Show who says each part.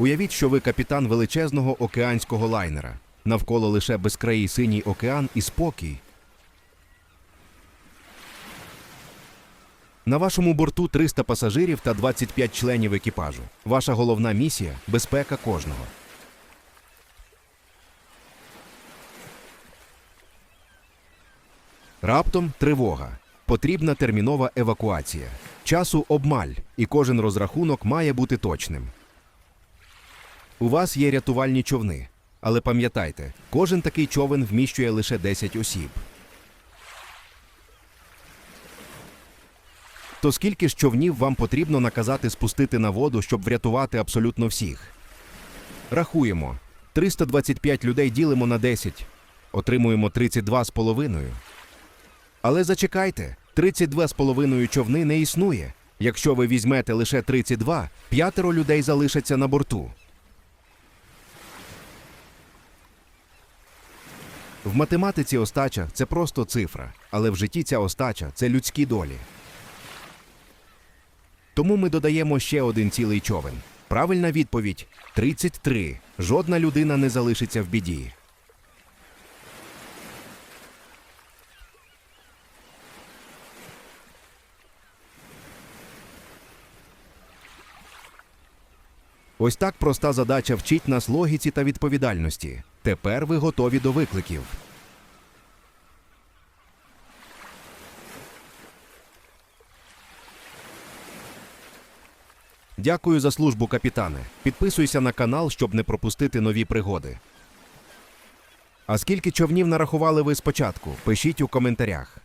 Speaker 1: Уявіть, що ви капітан величезного океанського лайнера. Навколо лише безкраїй синій океан і спокій. На вашому борту 300 пасажирів та 25 членів екіпажу. Ваша головна місія безпека кожного. Раптом тривога. Потрібна термінова евакуація. Часу обмаль, і кожен розрахунок має бути точним. У вас є рятувальні човни. Але пам'ятайте, кожен такий човен вміщує лише 10 осіб. То скільки ж човнів вам потрібно наказати спустити на воду, щоб врятувати абсолютно всіх? Рахуємо. 325 людей ділимо на 10. Отримуємо 32 з половиною. Але зачекайте, 32 з половиною човни не існує. Якщо ви візьмете лише 32, п'ятеро людей залишаться на борту. В математиці остача це просто цифра, але в житті ця остача це людські долі. Тому ми додаємо ще один цілий човен. Правильна відповідь 33. Жодна людина не залишиться в біді. Ось так проста задача вчить нас логіці та відповідальності. Тепер ви готові до викликів. Дякую за службу, капітане. Підписуйся на канал, щоб не пропустити нові пригоди. А скільки човнів нарахували ви спочатку? Пишіть у коментарях.